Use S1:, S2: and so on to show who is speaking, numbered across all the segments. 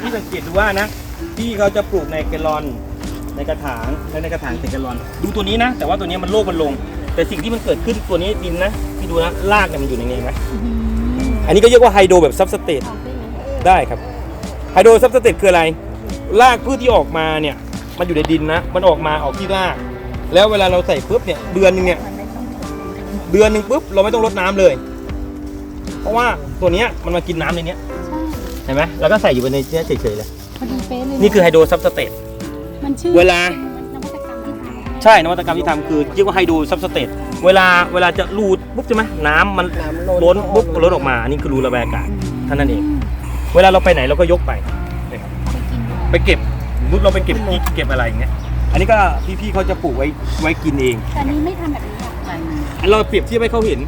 S1: พี่สังเกตดูว่านะพี่เขาจะปลูกในแกลลอนในกระถางและในกระถางใส่แกลลอน ดูตัวนี้นะ แต่ว่าตัวนี้มันโลกมันลง แต่สิ่งที่มันเกิดขึ้นตัวนี้ดินนะพี่ดูนะรากเนี่ยมันอยู่ในนี้ไหมอันนี้ก็เรียกว่าไฮโดรแบบซับสเตต
S2: ออกได้ไหม
S1: ได้ครับไฮโดรซับสเตตคืออะไรรากพืชที่ออกมาเนี่ย มันอยู่ในดินนะ มันออกมาออกที่ราก แล้วเวลาเราใส่ปุ๊บเนี่ยเดือนหนึงเนี่ยเดือนหนึ่งปุ๊บเราไม่ต้องรดน้ำเลย เพราะว่าตัวเนี้ยมันมากินน้ำในเนี้ย
S2: ใช่
S1: เห็นไหมแล้วก็ใส่อยู่ในเนี้ยเฉยๆเลย
S2: พอดีเป๊ะเลยะ
S1: นี่คือไฮโดรซับสเตต
S2: มันชื่อ
S1: เวลา
S2: นวัตกรรมที่ทำ
S1: ใช่ นวัตกรรมที่ทำคือเรียกว่าไฮโดรซับสเตต เวลาเวลาจะรูดปุ๊บใช่ไหมน้ำมัน
S3: น้ำ
S1: ล้นปุ๊บล้นออกมา อันนี้คือรูระบายอากาศเท่านั้นเอง เวลาเราไปไหนเราก็ยกไปนะครับ
S2: ไปกินด้วย
S1: ไปเก็บสมมุติเราไปเก็บพริกเก็บอะไรอย่างเงี้ย อันนี้ก็พี่ๆเขาจะปลูกไว้ไว้กินเอง
S2: แต่อันนี้ไม่ทำแบบนี้อะ
S1: เราเปรียบเทียบให้เขาเห็น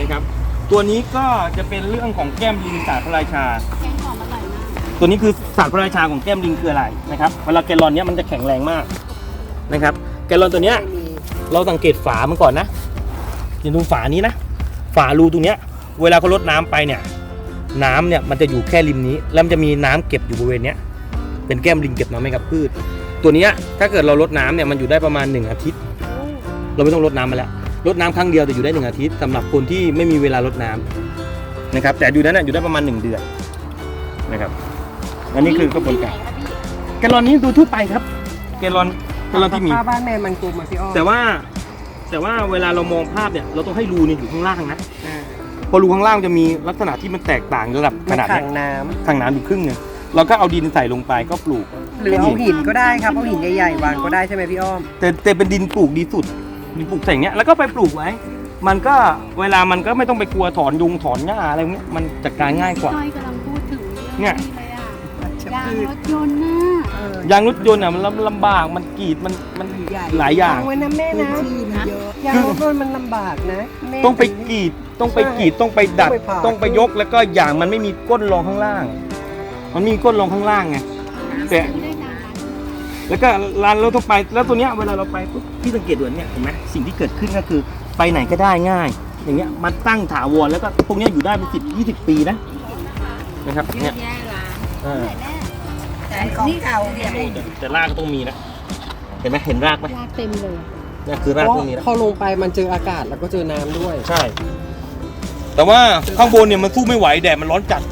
S1: นะครับ ตัวนี้ก็จะเป็นเรื่องของแก้มลิงสารพระราชา
S2: แก
S1: ตัวนี้คือสารพระราชาของแก้มลิงคืออะไรนะครับเวลาแกลลอนเนี้ยมันจะแข็งแรงมากนะครับ แกลลอนตัวเนี้ย
S3: ไม่มี
S1: เราสังเกตฝามันก่อนนะอย่าดูฝานี้นะ ฝารูตรงเนี้ย เวลาเขาลดน้ำไปเนี่ย น้ำเนี่ยมันจะอยู่แค่ริมนี้ แล้วมันจะมีน้ำเก็บอยู่บริเวณเนี้ย เป็นแก้มลิงเก็บน้ำให้กับพืช ตัวเนี้ยถ้าเกิดเราลดน้ำเนี่ยมันอยู่ได้ประมาณหนึ่งอาทิตย์ เราไม่ต้องลดน้ำมาแล้วลดน้ำครั้งเดียวแต่อยู่ได้หนึ่งอาทิตย์สำหรับคนที่ไม่มีเวลาลดน้ำนะครับ แต่อยู่นั้นน่ะอยู่ได้ประมาณหนึ่งเดือนนะครับ อันนี้คือกระบวนการ
S2: ที่ไหนคะพี่
S1: แกลลอนนี้ดูทั่วไปครับ แกลลอนแกลลอนที่มี
S3: ป้าบ้านแม่มันกลุ่มอะพี่อ้อม
S1: แต่ว่าแต่ว่าเวลาเรามองภาพเนี่ยเราต้องให้รูเนี่ยอยู่ข้างล่างนะ
S3: อ่า
S1: เพอรูข้างล่างจะมีลักษณะที่มันแตกต่างระดับข
S3: มัน
S1: นาด
S3: ขั
S1: เนี้
S3: ง
S1: ย
S3: น้ำ
S1: ข้างน้ำอยู่ครึ่งหนึงเราก็เอาดินใส่ลงไปก็ปลูก
S3: หรือเอาหินก็ได้ครับเอาหินใหญ่ๆวางก็ได้ใช่ไหมพี่อ้อม
S1: แต่แต่เป็นดินปลูกดีสุดดินปลูกใส่อย่างเงี้ยแล้วก็ไปปลูกไว้ มันก็เวลามันก็ไม่ต้องไปกลัวถอนยุงถอนหญ้าอะไรพวกเนี้ยมันจัดการง่ายกว่า
S2: พี่จ้อยกำลังพูดถึง
S1: เนี่
S2: เรื่อยงนี้เลยอ่ะ
S3: ชัก
S2: ยาง
S3: พืช
S2: รถยนต์น่ะ
S3: เออยา
S1: งรถยนต์อะมันลำลำบากมันกรีดมันมันหลายอย่าง
S3: ฟังไว้นะแม่นะยางรถยนต์มันลำบากนะแม่
S1: ต้องไปกรีดต้องไปกรีดต้องไปดัด
S3: ต้องไปผ่า
S1: ต้องไปยกแล้วก็อย่างมันไม่มีก้นรองข้างล่าง มันมีก้นรองข้างล่างไง แต่
S2: ซื้อได้นาน
S1: แล้วก็ร้านเราต้องไปแล้วตัวเนี้ยเวลาเราไปปุ๊บพี่สังเกตดูเนี่ยเห็นไหมสิ่งที่เกิดขึ้นก็คือไปไหนก็ได้ง่าย อย่างเงี้ยมันตั้งถาวรแล้วก็พวกเนี้ยอยู่ได้เป็นสิบยี่สิบปีนะนะครับเนี่ยเอ อ
S2: แต่นี่เขาเนี่ย
S1: แต่แต่รากก็ต้องมีนะ เห็นไหมเห็นรากไหม
S2: ลากเต็มเลย
S1: เนี่ยคือรากต้องมีนะ
S3: พอลงไปมันเจออากาศแล้วก็เจอน้ำด้วย
S1: ใช่ แต่ว่าข้างบนเนี่ยมันสู้ไม่ไหวแดดมันร้อนจัด